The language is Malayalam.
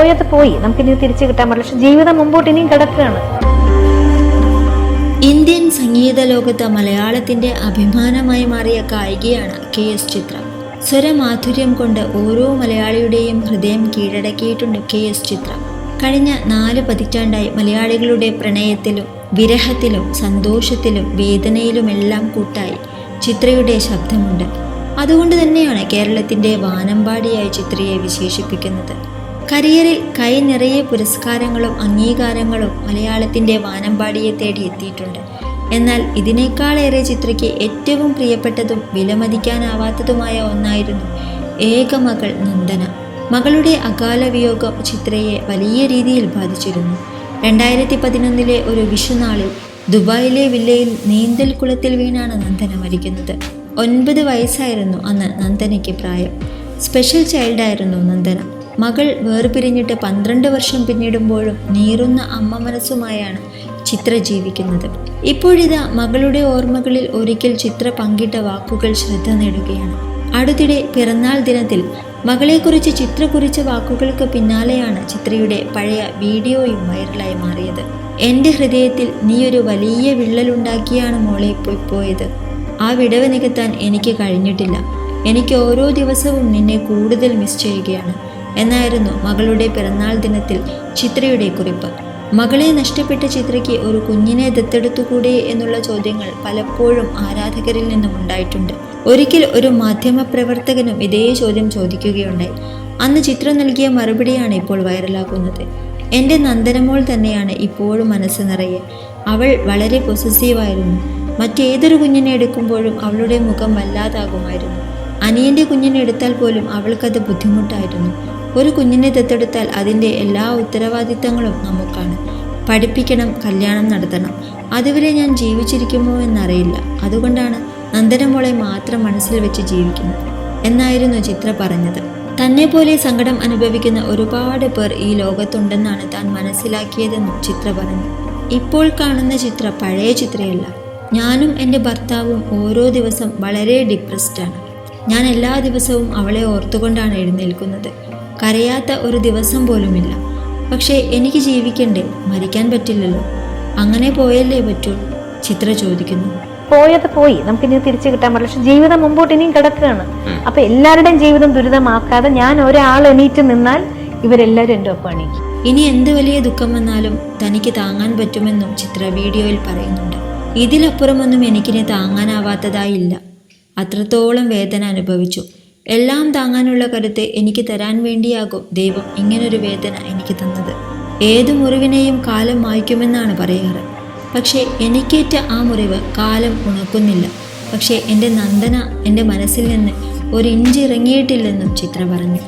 പോയത് പോയി. നമുക്കിനി തിരിച്ചു കിട്ടാൻ പറ്റില്ല പക്ഷെ ജീവിതം മുമ്പോട്ട് ഇനിയും കിടക്കുകയാണ്. ഇന്ത്യൻ സംഗീത ലോകത്ത് മലയാളത്തിന്റെ അഭിമാനമായി മാറിയ കായികയാണ് കെ എസ് ചിത്ര. സ്വരമാധുര്യം കൊണ്ട് ഓരോ മലയാളിയുടെയും ഹൃദയം കീഴടക്കിയിട്ടുണ്ട് കെ എസ് ചിത്ര. കഴിഞ്ഞ നാല് പതിറ്റാണ്ടായി മലയാളികളുടെ പ്രണയത്തിലും വിരഹത്തിലും സന്തോഷത്തിലും വേദനയിലുമെല്ലാം കൂട്ടായി ചിത്രയുടെ ശബ്ദമുണ്ട്. അതുകൊണ്ട് തന്നെയാണ് കേരളത്തിന്റെ വാനമ്പാടിയായി ചിത്രയെ വിശേഷിപ്പിക്കുന്നത്. കരിയറിൽ കൈ നിറയെ പുരസ്കാരങ്ങളും അംഗീകാരങ്ങളും മലയാളത്തിന്റെ വാനമ്പാടിയെ തേടി എത്തിയിട്ടുണ്ട്. എന്നാൽ ഇതിനേക്കാളേറെ ചിത്രയ്ക്ക് ഏറ്റവും പ്രിയപ്പെട്ടതും വിലമതിക്കാനാവാത്തതുമായ ഒന്നായിരുന്നു ഏകമകൾ നന്ദന. മകളുടെ അകാല വിയോഗം ചിത്രയെ വലിയ രീതിയിൽ ബാധിച്ചിരുന്നു. രണ്ടായിരത്തി പതിനൊന്നിലെ ഒരു വിഷുനാളിൽ ദുബായിലെ വില്ലയിൽ നീന്തൽ കുളത്തിൽ വീണാണ് നന്ദന മരിക്കുന്നത്. ഒൻപത് വയസ്സായിരുന്നു അന്ന് നന്ദനയ്ക്ക് പ്രായം. സ്പെഷ്യൽ ചൈൽഡായിരുന്നു നന്ദന. മകൾ വേർപിരിഞ്ഞിട്ട് പന്ത്രണ്ട് വർഷം പിന്നിടുമ്പോഴും നീറുന്ന അമ്മ മനസ്സുമായാണ് ചിത്ര ജീവിക്കുന്നത്. ഇപ്പോഴിതാ മകളുടെ ഓർമ്മകളിൽ ഒരിക്കൽ ചിത്ര പങ്കിട്ട വാക്കുകൾ ശ്രദ്ധ നേടുകയാണ്. അടുത്തിടെ പിറന്നാൾ ദിനത്തിൽ മകളെക്കുറിച്ച് ചിത്ര കുറിച്ച വാക്കുകൾക്ക് പിന്നാലെയാണ് ചിത്രയുടെ പഴയ വീഡിയോയും വൈറലായി മാറിയത്. എന്റെ ഹൃദയത്തിൽ നീ ഒരു വലിയ വിള്ളലുണ്ടാക്കിയാണ് മോളെ പോയി പോയത്. ആ വിടവ് നികത്താൻ എനിക്ക് കഴിഞ്ഞിട്ടില്ല. എനിക്ക് ഓരോ ദിവസവും നിന്നെ കൂടുതൽ മിസ് ചെയ്യുകയാണ്. എന്നായിരുന്നു മകളുടെ പിറന്നാൾ ദിനത്തിൽ ചിത്രയുടെ കുറിപ്പ്. മകളെ നഷ്ടപ്പെട്ട ചിത്രയ്ക്ക് ഒരു കുഞ്ഞിനെ ദത്തെടുത്തുകൂടെ എന്നുള്ള ചോദ്യങ്ങൾ പലപ്പോഴും ആരാധകരിൽ നിന്നും ഉണ്ടായിട്ടുണ്ട്. ഒരിക്കൽ ഒരു മാധ്യമപ്രവർത്തകനും ഇതേ ചോദ്യം ചോദിക്കുകയുണ്ടായി. അന്ന് ചിത്രം നൽകിയ മറുപടിയാണ് ഇപ്പോൾ വൈറലാകുന്നത്. എന്റെ നന്ദനമോൾ തന്നെയാണ് ഇപ്പോഴും മനസ്സ് നിറയെ. അവൾ വളരെ പൊസസീവായിരുന്നു മറ്റേതൊരു കുഞ്ഞിനെ എടുക്കുമ്പോഴും അവളുടെ മുഖം വല്ലാതാകുമായിരുന്നു. അനിയന്റെ കുഞ്ഞിനെ എടുത്താൽ പോലും അവൾക്കത് ബുദ്ധിമുട്ടായിരുന്നു. ഒരു കുഞ്ഞിനെ ദത്തെടുത്താൽ അതിന്റെ എല്ലാ ഉത്തരവാദിത്തങ്ങളും നമുക്കാണ്. പഠിപ്പിക്കണം കല്യാണം നടത്തണം. അതുവരെ ഞാൻ ജീവിച്ചിരിക്കുമോ എന്നറിയില്ല. അതുകൊണ്ടാണ് നന്ദനമോളെ മാത്രം മനസ്സിൽ വെച്ച് ജീവിക്കുന്നത് എന്നായിരുന്നു ചിത്ര പറഞ്ഞത്. തന്നെ പോലെ സങ്കടം അനുഭവിക്കുന്ന ഒരുപാട് പേർ ഈ ലോകത്തുണ്ടെന്നാണ് താൻ മനസ്സിലാക്കിയതെന്നും ചിത്ര പറഞ്ഞു. ഇപ്പോൾ കാണുന്ന ചിത്ര പഴയ ചിത്രയല്ല. ഞാനും എന്റെ ഭർത്താവും ഓരോ ദിവസം വളരെ ഡിപ്രസ്ഡാണ് ഞാൻ എല്ലാ ദിവസവും അവളെ ഓർത്തുകൊണ്ടാണ് എഴുന്നേൽക്കുന്നത്. കരയാത്ത ഒരു ദിവസം പോലുമില്ല. പക്ഷേ എനിക്ക് ജീവിക്കണ്ടേ? മരിക്കാൻ പറ്റില്ലല്ലോ. അങ്ങനെ പോയല്ലേ പറ്റൂ? ചിത്ര ചോദിക്കുന്നു. പോയത് പോയി. നമുക്കിനി തിരിച്ചു കിട്ടാൻ പറ്റില്ല. പക്ഷെ ജീവിതം മുമ്പോട്ട് ഇനിയും കിടക്കുകയാണ് അപ്പൊ എല്ലാവരുടെയും ജീവിതം ദുരിതമാക്കാതെ ഞാൻ ഒരാൾ എണീറ്റ് നിന്നാൽ ഇവരെല്ലാവരും എന്റെ ഒപ്പം എണീക്കും. ഇനി എന്ത് വലിയ ദുഃഖം വന്നാലും തനിക്ക് താങ്ങാൻ പറ്റുമെന്നും ചിത്ര വീഡിയോയിൽ പറയുന്നുണ്ട്. ഇതിലപ്പുറമൊന്നും എനിക്കിനെ താങ്ങാനാവാത്തതായില്ല. അത്രത്തോളം വേദന അനുഭവിച്ചു. എല്ലാം താങ്ങാനുള്ള കരുത്ത് എനിക്ക് തരാൻ വേണ്ടിയാകും ദൈവം ഇങ്ങനൊരു വേദന എനിക്ക് തന്നത്. ഏത് മുറിവിനെയും കാലം മായ്ക്കുമെന്നാണ് പറയാറ്. പക്ഷേ എനിക്കേറ്റ ആ മുറിവ് കാലം ഉണക്കുന്നില്ല. പക്ഷേ എന്റെ നന്ദന എന്റെ മനസ്സിൽ നിന്ന് ഒരു ഇഞ്ച് ഇറങ്ങിയിട്ടില്ലെന്നും ചിത്ര പറഞ്ഞു.